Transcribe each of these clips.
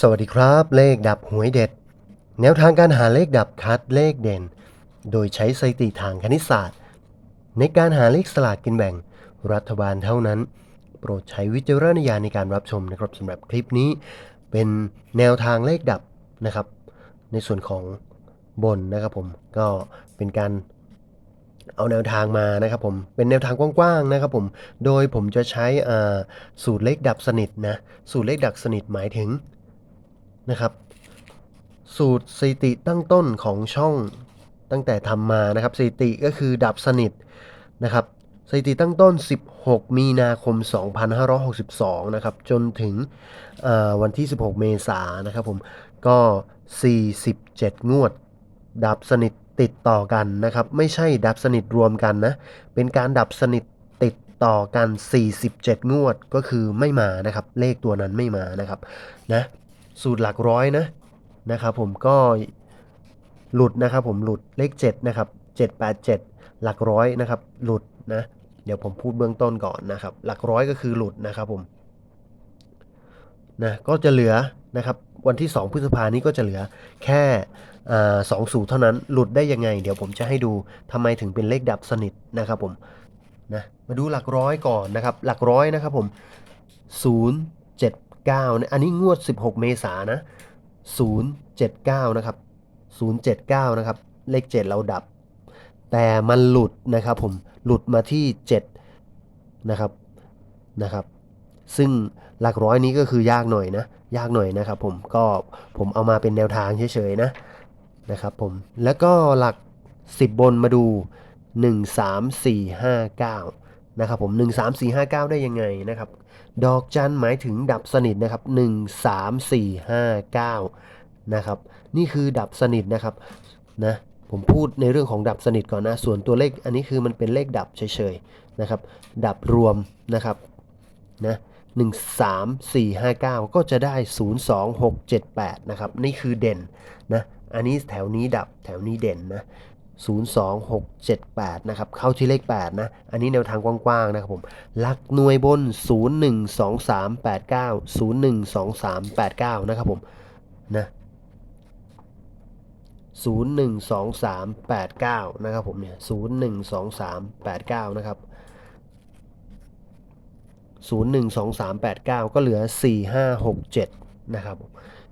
สวัสดีครับ เลขดับหวยเด็ด แนวทางการหาเลขดับคัดเลขเด่น โดยใช้สถิติทางคณิตศาสตร์ ในการหาเลขสลากกินแบ่ง รัฐบาลเท่านั้น โปรดใช้วิจารณญาณในการรับชมนะครับสำหรับคลิปนี้ เป็นแนวทางเลขดับนะครับ ในส่วนของบนนะครับผมก็เป็นการเอาแนวทางมานะครับผมเป็นแนวทางกว้างๆนะครับผมโดยผมจะใช้สูตรเลขดับสนิทนะสูตรเลขดับสนิทหมายถึง นะครับ สูตรสิติตั้งต้นของช่องตั้งแต่ทำมานะครับสิติก็คือดับสนิทนะครับสถิติตั้งต้น 16 มีนาคม 2562 นะครับ จนถึงวันที่ 16 เมษายนนะครับผม ก็ 47 งวด ดับสนิทติดต่อกันนะครับ ไม่ใช่ดับสนิทรวมกันนะ เป็นการดับสนิทติดต่อกัน 47 งวด ก็คือไม่มานะครับ เลขตัวนั้นไม่มานะครับ นะ สูตรหลักร้อยนะนะครับผมก็หลุดนะครับผมหลุดเลข7นะครับ787 หลักร้อยนะครับหลุดนะเดี๋ยวผมพูดเบื้องต้นก่อนนะครับ หลักร้อยก็คือหลุดนะครับผมนะก็จะเหลือนะครับวันที่ 2 พฤษภานี้ก็จะเหลือแค่สองสูตรเท่านั้นหลุดได้ยังไง เดี๋ยวผมจะให้ดูทำไมถึงเป็นเลขดับสนิทนะครับผมนะมาดูหลักร้อยก่อนนะครับ หลักร้อยนะครับผม 079เนี่ยอันนี้งวด 16 เมษายนนะ 079 นะครับ 079 นะครับ เลข 7 เราดับ แต่มันหลุดนะครับผม หลุดมาที่ 7 นะครับ นะครับ ซึ่งหลักร้อยนี้ก็คือยากหน่อยนะ ยากหน่อยนะครับผม ก็ผมเอามาเป็นแนวทางเฉยๆนะ นะครับผม แล้วก็หลัก 10 บนมาดู 1 3 4 5 9 นะครับผม 1 3 4 5 9 ได้ยังไงนะครับ ดอกจันหมายถึงดับสนิทนะครับ 1 3 4 5 9 นะครับ นี่คือดับสนิทนะครับนะผมพูดในเรื่องของดับสนิทก่อนนะ ส่วนตัวเลขอันนี้คือมันเป็นเลขดับเฉยๆนะครับ ดับรวมนะครับนะ1 3 4 5 9ก็จะได้0 2 6 7 8นะครับ นี่คือเด่นนะ อันนี้แถวนี้ดับแถวนี้เด่นนะ 0 2 6 7 8 นะครับ เข้าที่เลข 8 นะ อันนี้แนวทางกว้างๆ นะครับผม หลักหน่วยบน 0 1 2 3 8 9 0 1 2 3 8 9 นะครับผมนะ0 1 2 3 8 9 นะครับผมเนี่ย0 1 2 3 8 9 นะครับ 0 1 2 3 8 9 ก็เหลือ 4 5 6 7 นะครับ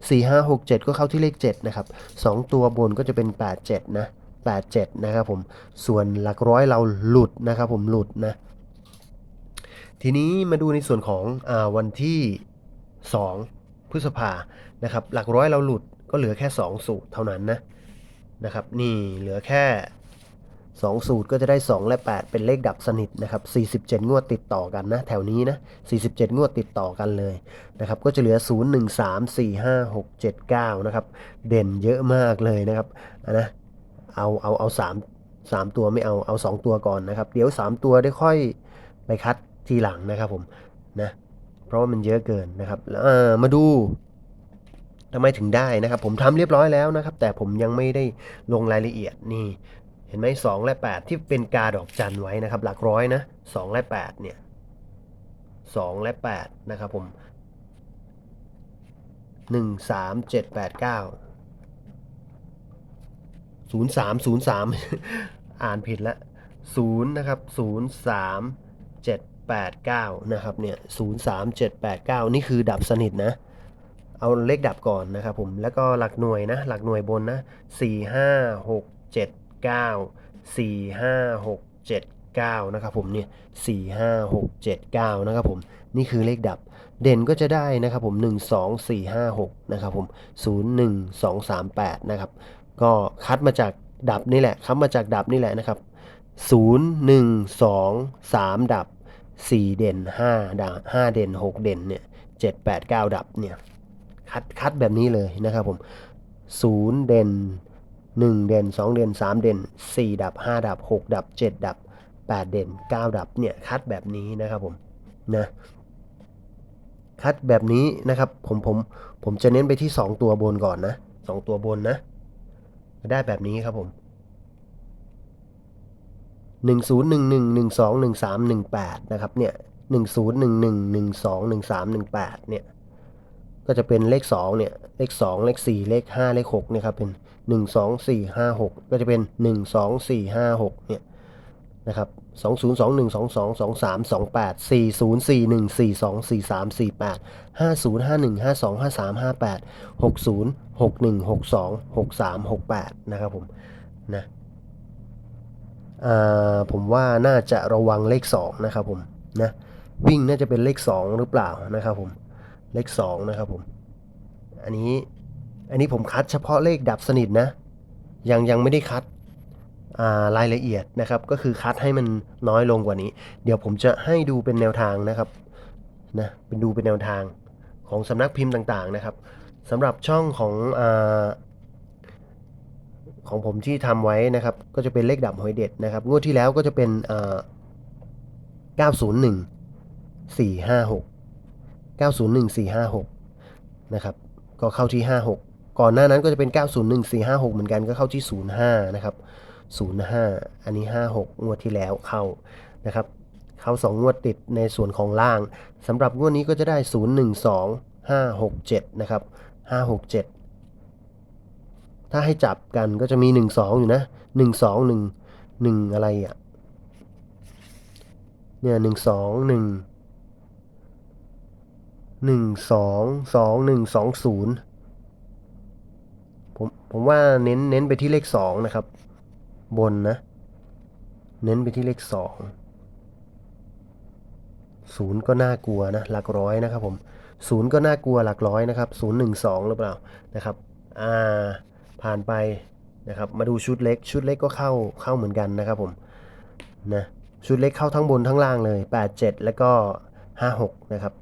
4 5 6 7 ก็เข้าที่เลข 7 นะครับ 2 ตัวบนก็จะเป็น 8 7 นะ 8 7 นะครับผม ส่วนหลักร้อยเราหลุดนะครับผมหลุดนะ ทีนี้มาดูในส่วนของอวันที่ 2 พฤษภานะครับ หลักร้อยเราหลุดก็เหลือแค่ 2 สูตรเท่านั้นนะนะครับ นี่เหลือแค่ 2 สูตรก็จะได้ 2 และ 8 เป็นเลขดับสนิทนะครับ 47 งวดติดต่อกันนะ แถวนี้นะ 47 งวดติดต่อกันเลยนะครับ ก็จะเหลือ 0 1 3 4 5 6 7 9 นะครับ เด่นเยอะมากเลยนะครับนะ เอาเอาเอาสามสามตัวไม่เอาเอาสองตัวก่อนนะครับ เดี๋ยวสามตัวได้ค่อยไปคัดทีหลังนะครับผมนะเพราะว่ามันเยอะเกินนะครับแล้วเออมาดูทำไมถึงได้นะครับ ผมทำเรียบร้อยแล้วนะครับ แต่ผมยังไม่ได้ลงรายละเอียดนี่ เห็นไหมสองและแปดที่เป็นกาดอกจันไว้นะครับ หลักร้อยนะสองและแปดเนี่ยสองและแปดนะครับผมหนึ่งสามเจ็ดแปดเก้า ศูนย์สามศูนย์สามอ่านผิดแล้วศูนย์นะครับศูนย์สามเจ็ดแปดเก้านะครับเนี่ยศูนย์สามเจ็ดแปดเก้านี่คือดับสนิทนะเอาเลขดับก่อนนะครับผมแล้วก็หลักหน่วยนะหลักหน่วยบนนะสี่ห้าหกเจ็ดเก้าสี่ห้าหกเจ็ดเก้านะครับผมเนี่ยสี่ห้าหกเจ็ดเก้านะครับผมนี่คือเลขดับเด่นก็จะได้นะครับผมหนึ่งสองสี่ห้าหกนะครับผมศูนย์หนึ่งสองสามแปดนะครับ ก็คัดมาจากดับนี่แหละคัดมาจากดับนี่แหละนะครับ 0 1 2 3 ดับ 4 เด่น5ดับ5เด่น 6 เด่นเนี่ย7 8 9 ดับเนี่ยคัดคัดแบบนี้เลยนะครับผม0 เด่น 1 เด่น 2 เด่น 3 เด่น 4 ดับ 5 ดับ 6 ดับ 7 ดับ 8 เด่น 9 ดับเนี่ยคัดแบบนี้นะครับผมนะคัดแบบนี้นะครับผมผมผมจะเน้นไปที่ 2 ตัวบนก่อนนะ 2 ตัวบนนะ ได้แบบนี้ครับผมหนึ่งศูนย์หนึ่งหนึ่งหนึ่งสองหนึ่งสามหนึ่งแปดนะครับเนี่ยหนึ่งศูนย์หนึ่งหนึ่งหนึ่งสองหนึ่งสามหนึ่งแปดเนี่ย ก็จะเป็นเลข 2 เนี่ย เลข 2 เลข 4 เลข 5 เลข 6 เนี่ยครับ เป็น 1 2 4 5 6 ก็จะเป็น 1 2 4 5 6 เนี่ยนะครับ2 0 2 61 6 2 6 3 6 8 นะครับผมนะผมว่าน่าจะระวังเลข 2 นะครับผมนะวิ่งน่าจะเป็นเลข 2 หรือเปล่านะครับผมเลข 2 นะครับผม อันนี้อันนี้ผมคัดเฉพาะเลขดับสนิทนะ ยังยังไม่ได้คัดารายละเอียดนะครับ ก็คือคัดให้มันน้อยลงกว่านี้ เดี๋ยวผมจะให้ดูเป็นแนวทางนะครับนะเป็นดูเป็นแนวทางของสำนักพิมพ์ต่างๆนะครับ สำหรับช่องของอของผมที่ทำไว้นะครับ ก็จะเป็นเลขดับหวยเด็ดนะครับงวดที่แล้วก็จะเป็นอ่า901 456 901456นะครับก็เข้าที่ 56 ก่อนหน้านั้นก็จะเป็น 901456 เหมือนกันก็เข้าที่ 05นะครับ05 อันนี้ 56 งวดที่แล้วเข้านะครับ เข้า 2 งวดติดในส่วนของล่างสำหรับงวดนี้ก็จะได้ 012 567 นะครับ 567ถ้าให้จับกันก็จะมี12องอยู่นะ12 1 1องหนึ่งหนึ่งอะไรอะ เนี่ย12 1หนึ่งสองสองหนึ่งสองศูนย์ผมผมว่าเน้นเน้นไปที่เลขสองนะครับ บนนะ เน้นไปที่เลขสองศูนย์ก็น่ากลัวนะ หลักร้อยนะครับผม ศูนย์ก็น่ากลัวหลักร้อยนะครับศูนย์หนึ่งสองหรือเปล่านะครับอ่าผ่านไปนะครับมาดูชุดเล็ก ชุดเล็กก็เข้าเข้าเหมือนกันนะครับผมนะชุดเล็กเข้าทั้งบนทั้งล่างเลย 87 แล้วก็ 56 นะครับ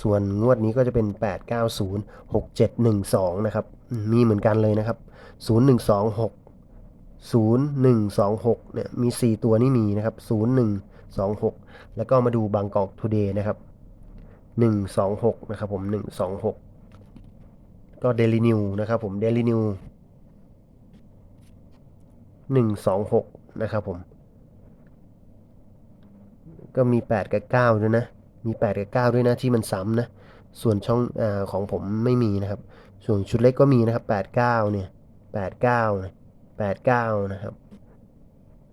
ส่วนงวดนี้ก็จะเป็น 890 6712 นะครับมมีเหมือนกันเลยนะครับ 0126 0126 เนี่ย มี 4 ตัวนี่มีนะครับ 0126 แล้วก็มาดูบางกอกทูเดย์นะครับ 126 นะครับผม 126 ก็เดลินิวนะครับผมเดลินิว126 นะครับผม ก็มี 8 กับ 9 ด้วยนะ มี 8 กับ 9 ด้วยนะ ที่มันซ้ำนะ ส่วนช่องอของผมไม่มีนะครับ ส่วนชุดเล็กก็มีนะครับ 8 9 เนี่ย 8 9นะ8 9 นะครับ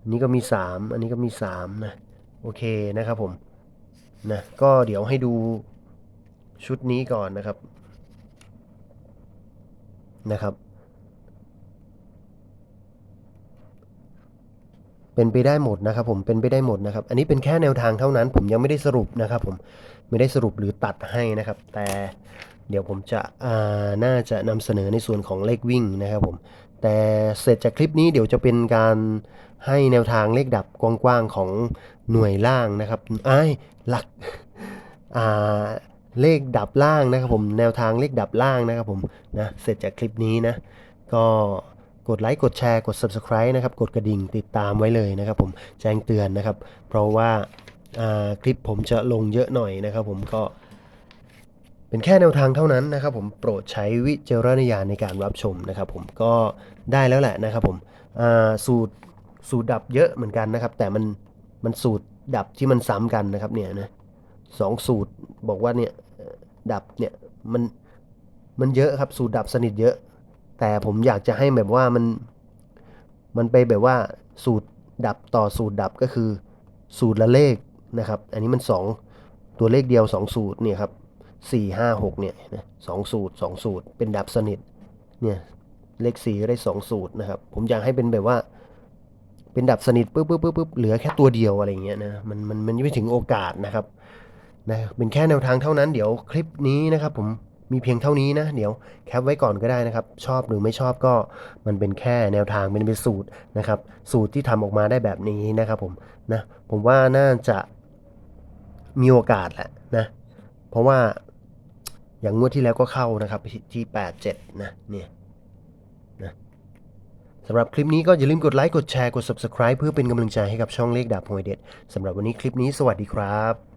นนี้ก็มี 3 อันนี้ก็มี 3 นะ โอเคนะครับผม นะก็เดี๋ยวให้ดูชุดนี้ก่อนนะครับนะครับ เป็นไปได้หมดนะครับ ผมเป็นไปได้หมดนะครับ อันนี้เป็นแค่แนวทางเท่านั้น ผมยังไม่ได้สรุปนะครับ ผมไม่ได้สรุปหรือตัดให้นะครับ แต่เดี๋ยวผมจะอ่าน่าจะนำเสนอในส่วนของเลขวิ่งนะครับผมแต่เสร็จจากคลิปนี้เดี๋ยวจะเป็นการให้แนวทางเลขดับกว้างๆของ หน่วยล่างนะครับไอ้หลักอ่าเลขดับล่างนะครับผมแนวทางเลขดับล่างนะครับผมนะเสร็จจากคลิปนี้นะ ก็กดไลค์กดแชร์กด Subscribe นะครับ กดกระดิ่งติดตามไว้เลยนะครับผมแจ้งเตือนนะครับ เพราะว่าอ่าคลิปผมจะลงเยอะหน่อยนะครับผมก็เป็นแค่แนวทางเท่านั้นนะครับผมโปรดใช้วิจารณญาณในการรับชมนะครับผมก็ได้แล้วแหละนะครับผมอ่าสูตรสูตรดับเยอะเหมือนกันนะครับ แต่มัน มันสูตรดับที่มันซ้ำกันนะครับเนี่ยนะสองสูตรบอกว่าเนี่ยดับเนี่ยมันมันเยอะครับสูตรดับสนิทเยอะ แต่ผมอยากจะให้แบบว่ามันมันไปแบบว่าสูตรดับต่อสูตรดับก็คือ สูตรละเลขนะครับ อันนี้มันสองตัวเลขเดียวสองสูตรเนี่ยครับสี่ห้าหกเนี่ยนะสองสูตรสองสูตรเป็นดับสนิทเนี่ยเลขสี่ก็ได้สองสูตรนะครับ ผมอยากให้เป็นแบบว่า เป็นดับสนิทปุ๊บปุ๊บปุ๊บปุ๊บเหลือแค่ตัวเดียวอะไรอย่างเงี้ยนะมันมันมันไม่ถึงโอกาสนะครับนะเป็นแค่แนวทางเท่านั้น เดี๋ยวคลิปนี้นะครับ ผมมีเพียงเท่านี้นะ เดี๋ยวแคปไว้ก่อนก็ได้นะครับ ชอบหรือไม่ชอบก็มันเป็นแค่แนวทางเป็นเป็นสูตรนะครับ สูตรที่ทำออกมาได้แบบนี้นะครับผมนะผมว่าน่าจะมีโอกาสแหละนะ เพราะว่าอย่างงวดที่แล้วก็เข้านะครับที่ที่87 นะเนี่ย สำหรับคลิปนี้ก็อย่าลืมกดไลค์ กดแชร์ กด Subscribe เพื่อเป็นกำลังใจให้กับช่องเลขดาบหวยเด็ดสำหรับวันนี้คลิปนี้สวัสดีครับ